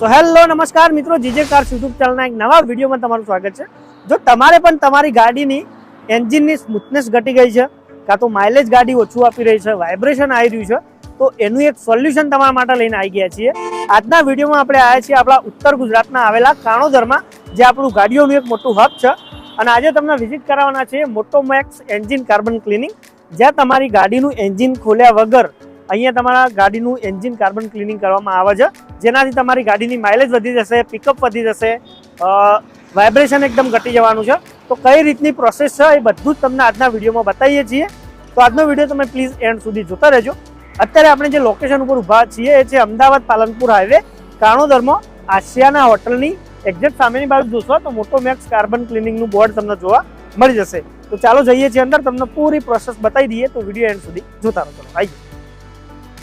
So hello નમસ્કાર મિત્રો, GJ car YouTube ચેનલના એક નવા વિડીયોમાં તમારું સ્વાગત છે. જો તમારે પણ તમારી ગાડીની એન્જિનની સ્મૂથનેસ ઘટી ગઈ છે, કાં તો માઇલેજ ગાડી ઓછું આપી રહી છે વાઇબ્રેશન આવી રહ્યું છે, તો એનું એક સોલ્યુશન તમારા માટે લઈને આવી ગયા છીએ. આજના વિડીયોમાં આપણે આવ્યા છીએ આપણા ઉત્તર ગુજરાતના આવેલા કાણોદરમાં, જે આપણું ગાડીઓનું એક મોટું હબ છે. અને આજે તમને વિઝિટ કરાવવાના છે મોટોમેક્સ એન્જિન કાર્બન ક્લિનિંગ જ્યાં તમારી ગાડીનું એન્જિન ખોલ્યા વગર અહીંયા તમારા ગાડીનું એન્જિન કાર્બન ક્લિનિંગ કરવામાં આવે છે. જેનાથી તમારી ગાડીની માઇલેજ વધી જશે પિકઅપ વધી જશે વાઇબ્રેશન એકદમ ઘટી જવાનું છે. તો કઈ રીતની પ્રોસેસ છે એ બધું જ તમને આજના વિડીયોમાં બતાવીએ છીએ. તો આજનો વીડિયો તમે પ્લીઝ એન્ડ સુધી જોતા રહેજો. અત્યારે આપણે જે લોકેશન ઉપર ઊભા છીએ એ છે અમદાવાદ પાલનપુર હાઈવે કાણોદરમાં આશિયાના હોટલની એક્ઝેક્ટ સામેની બાજુ જોશો તો મોટો મેક્સ કાર્બન ક્લિનિંગનું બોર્ડ તમને જોવા મળી જશે. તો ચાલો જઈએ છીએ અંદર, તમને પૂરી પ્રોસેસ બતાવી દઈએ તો વીડિયો એન્ડ સુધી જોતા રહો ચલો આવીએ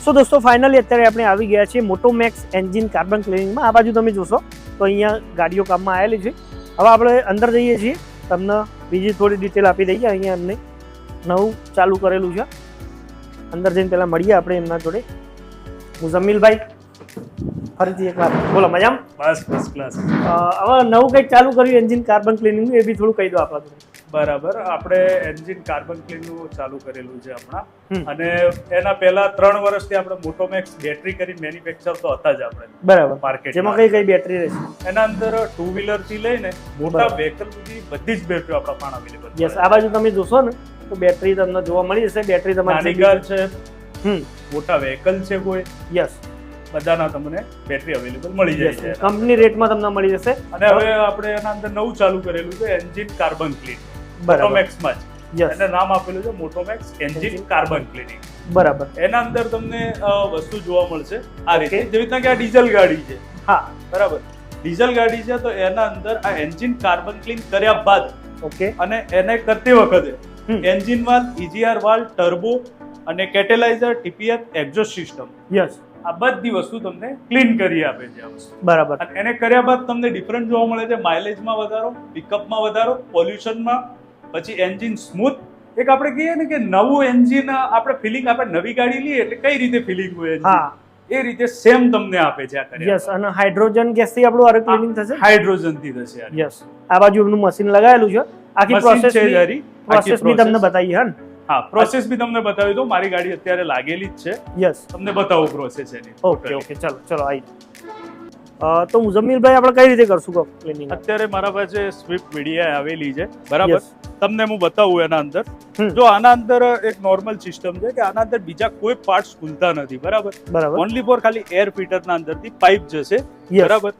સો દોસ્તો ફાઇનલી અત્યારે આપણે આવી ગયા છીએ મોટોમેક્સ એન્જિન કાર્બન ક્લિનિંગમાં આ બાજુ તમે જોશો તો અહીંયા ગાડીઓ કામમાં આવેલી છે. હવે આપણે અંદર જઈએ છીએ. તમને બીજી થોડી ડિટેલ આપી દઈએ. અહીંયા એમને નવું ચાલુ કરેલું છે. અંદર જઈને પહેલાં મળીએ આપણે એમના જોડે. મુઝમ્મિલભાઈ ફરીથી એક વાત બોલો મજામાં? બસ બસ ક્લાસ હવે નવું કંઈક ચાલુ કર્યું એન્જિન કાર્બન ક્લિનિંગનું એ બી થોડું કહી દો આપણા જોડે. બરાબર. આપણે એન્જિન કાર્બન ક્લીનનું ચાલુ કરેલું છે હમણાં. અને એના પહેલા ત્રણ વર્ષથી આપણે મોટોમેક્સ બેટરી કરી મેન્યુફેક્ચર તો હતા જ આપણે. બરાબર. માર્કેટ જેમાં કઈ કઈ બેટરી રહેશે? એના અંદર ટુ વ્હીલરથી લઈને મોટા. વ્હીકલ સુધી બધી જ બેટરીઓ આપણા પણ અવેલેબલ યસ આ બાજુ તમે જોશો ને તો બેટરી તમને જોવા મળી જશે. બેટરી નાની તમારી કાર છે. હમ. મોટા વ્હીકલ છે કોઈ. યસ બધાના તમને બેટરી અવેલેબલ મળી જાય છે. કંપની રેટમાં તમને મળી જશે. અને હવે આપણે એના અંદર નવું ચાલુ કરેલું છે એન્જિન કાર્બન ક્લીન. મોટોમેક્સમાં જ. એને નામ આપેલું છે મોટોમેક્સ એન્જિન કાર્બન ક્લિનિક બરાબર. એના અંદર તમને વસ્તુ જોવા મળશે આ રીતે. જેવી રીતના કે આ ડીઝલ ગાડી છે. હા. બરાબર. ડીઝલ ગાડી છે તો એના અંદર આ એન્જિન કાર્બન ક્લીન કર્યા બાદ ઓકે અને એને કરતી વખતે એન્જિન વાલ ઇજીઆર વાલ ટર્બો અને catalyser DPF exhaust system yes આ બધી વસ્તુ તમને ક્લીન કરી આપે છે આ વસ્તુ. બરાબર. એને કર્યા બાદ તમને ડિફરન્ટ જોવા મળે છે. માઇલેજમાં વધારો પિકઅપમાં વધારો પોલ્યુશનમાં પછી એન્જિન સ્મૂથ એક આપણે કહીએ ને કે નવું એન્જિન આપણે ફિલિંગ આપણે નવી ગાડી લઈએ એટલે કઈ રીતે ફિલિંગ હોય હા. એ રીતે સેમ તમને આપે છે આ યસ અને હાઇડ્રોજન ગેસથી આપણું આર ક્લીનિંગ થશે? હાઇડ્રોજનથી થશે યસ આ બાજુ એમનું મશીન લગાવેલું છે. આખી પ્રોસેસ છે જારી. પ્રોસેસ બી તમને બતાવી હન હા હા પ્રોસેસ બી તમને બતાવી દઉં. મારી ગાડી અત્યારે લાગેલી જ છે. યસ તમને બતાવું પ્રોસેસ એની. ઓકે ઓકે ચલો ચલો આવી તો મુઝમ્મિલભાઈ આપણે કઈ રીતે કરશું ક્લીનિંગ અત્યારે મારા પાસે સ્વિફ્ટ મીડિયા આવેલી છે. બરાબર? તમને હું બતાવું એના અંદર. જો આના અંદર એક નોર્મલ સિસ્ટમ છે કે આના અંદર બીજા કોઈ પાર્ટ્સ ખુલતા નથી બરાબર? બરાબર. ઓનલી ફોર ખાલી એર ફિલ્ટરના અંદરથી પાઇપ જશે બરાબર?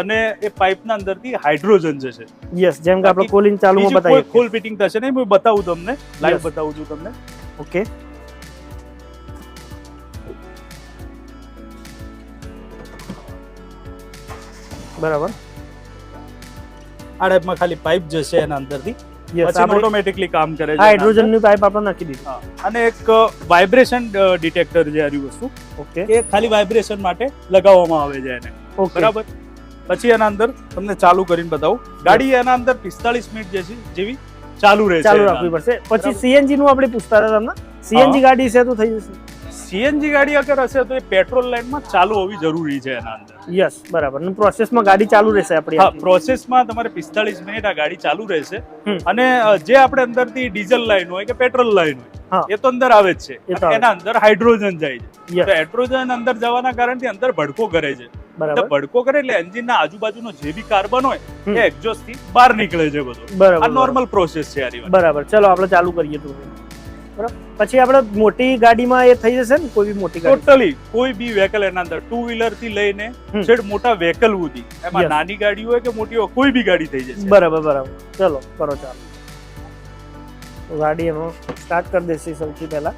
અને એ પાઇપના અંદરથી હાઇડ્રોજન જશે. યસ જેમ કે આપણે કોલિંગ ચાલુમાં બતાવીએ. ફૂલ ફિટિંગ થશે નહીં હું બતાવું તમને લાઈવ બતાવું છું તમને. ઓકે બરાબર. આ ટાઈપમાં ખાલી પાઇપ જશે એના અંદરથી. ઓટોમેટિકલી કામ કરે છે હાઇડ્રોજનની પાઇપ આપણે નાખી દીધી. અને એક વાઇબ્રેશન ડિટેક્ટર જે આ વસ્તુ ઓકે એ ખાલી વાઇબ્રેશન માટે લગાવવામાં આવે છે એને. બરાબર? પછી એના અંદર તમને ચાલુ કરીને બતાવું. ગાડી એના અંદર પિસ્તાળીસ મિનિટ જે છે જેવી ચાલુ રહેશે ચાલુ રાખવી પડશે. પછી સીએનજી નું આપણે પૂછતા હતા તમને. સીએનજી ગાડી છે તો થઈ જશે. સીએનજી ગાડી અગર હશે તો એ પેટ્રોલ લાઇનમાં ચાલુ હોવી જરૂરી છે એના અંદર. યસ બરાબર. પ્રોસેસમાં ગાડી ચાલુ રહેશે આપણી હા પ્રોસેસમાં તમારે પિસ્તાળીસ મિનિટ આ ગાડી ચાલુ રહેશે. અને જે આપણે અંદરથી ડીઝલ લાઇન હોય કે પેટ્રોલ લાઈન હોય એ તો અંદર આવે જ છે. એના અંદર હાઇડ્રોજન જાય છે. તો હાઇડ્રોજન અંદર જવાના કારણથી અંદર ભડકો કરે છે. ભડકો કરે એટલે એન્જિનના આજુબાજુનો જે બી કાર્બન હોય એ એક્ઝોસ્ટથી બહાર નીકળે છે બધું. આ બરાબર. નોર્મલ પ્રોસેસ છે બરાબર. ચલો આપણે ચાલુ કરીએ તો બરાબર? પછી આપણે મોટી ગાડીમાં એ થઈ જશે ને કોઈ બી મોટી ગાડી. ટોટલી કોઈ બી વેહિકલ એના અંદર ટુ વ્હીલરથી લઈને છેડ મોટા વેહિકલ સુધી. એમાં નાની ગાડી હોય કે મોટી હોય કોઈ બી ગાડી થઈ જશે. બરાબર બરાબર. ચલો કરો ચાલો. ગાડી એનો સ્ટાર્ટ કરી દેશે સૌથી પહેલા.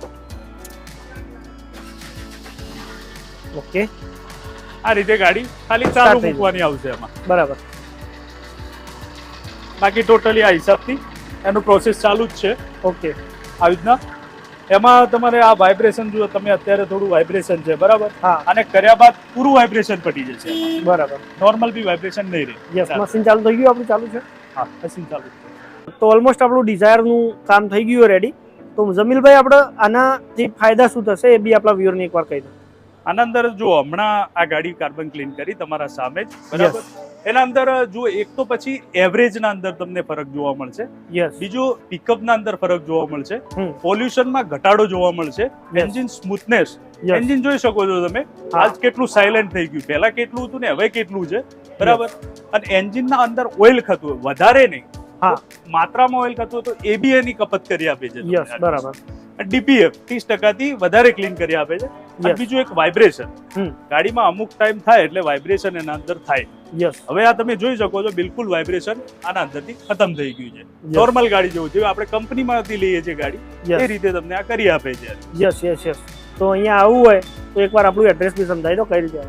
ઓકે આ રીતે ગાડી ખાલી ચાલુ મૂકવાની આવશે એમાં. બરાબર. બાકી ટોટલી આ હિસાબથી એનું પ્રોસેસ ચાલુ જ છે. ઓકે આવી રીતના. એમાં તમારે આ વાઇબ્રેશન જુઓ તમે અત્યારે થોડું વાઇબ્રેશન છે બરાબર? હા. અને કર્યા બાદ પૂરું વાઇબ્રેશન પટી જશે. બરાબર. નોર્મલ બી વાઇબ્રેશન નહીં રહે. યસ મશીન ચાલુ થઈ ગયું આપણું ચાલુ છે? હા મશીન ચાલુ તો ઓલમોસ્ટ આપણું ડિઝાયરનું કામ થઈ ગયું રેડી તો જમીલભાઈ આપણે આના જે ફાયદા શું થશે એ બી આપણા વ્યુઅરને એકવાર કહી દો. આના અંદર જો હમણાં આ ગાડી કાર્બન ક્લીન કરી તમારા સામે જ બરાબર? એના અંદર જો એક તો પછી એવરેજના અંદર તમને ફરક જોવા મળશે. બીજું બીજું પિકઅપના અંદર ફરક જોવા મળશે. પોલ્યુશન પોલ્યુશનમાં ઘટાડો જોવા મળશે. એન્જિન સ્મૂથનેસ એન્જિન જોઈ શકો છો તમે. આજ કેટલું સાયલેન્ટ થઈ ગયું. પહેલા કેટલું હતું ને હવે કેટલું છે? બરાબર? અને એન્જિનના અંદર ઓઇલ ખતું હોય. વધારે નહીં. હા. માત્રામાં ઓઇલ ખતું તો એબીએ એની કપત કરી આપે છે યસ બરાબર. ડીપીએફ ત્રીસ ટકાથી વધારે ક્લીન કરી આપે છે. અને બીજું એક વાઇબ્રેશન. ગાડીમાં અમુક ટાઈમ થાય એટલે વાઇબ્રેશન એના અંદર થાય. યસ હવે આ તમે જોઈ શકો છો બિલકુલ વાઇબ્રેશન આના અંદરથી ખતમ થઈ ગયું છે. નોર્મલ ગાડી જેવું જેવું આપણે કંપનીમાંથી લઈએ છીએ ગાડી. એ રીતે તમને આ કરી આપે છે. યસ યસ યસ તો અહીંયા આવવું હોય તો એકવાર આપણું એડ્રેસ બી સમજાવી દો કઈ રીતે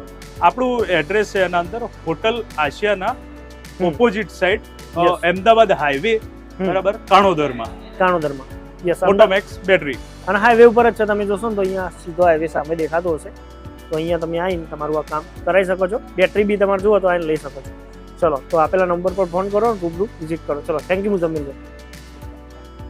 આપણું એડ્રેસ છે એના અંદર hotel Ashiyana opposite side. Ahmedabad highway. બરાબર કાણોદરમાં. કાણોદરમાં. યસ ઓટોમેક્સ બેટરી અને હાઈવે ઉપર જ છે, તમે જોશો ને તો અહીંયા સીધો હાઈવે સામે દેખાતો હશે. તો અહીંયા તમે આવીને તમારું આ કામ કરાવી શકો છો. બેટરી બી તમારે જુઓ તો આવીને લઈ શકો છો. ચલો, તો આપેલા નંબર પર ફોન કરો રૂબરૂ વિઝિટ કરો. ચલો થેન્ક યુ મુઝમ્મિલભાઈ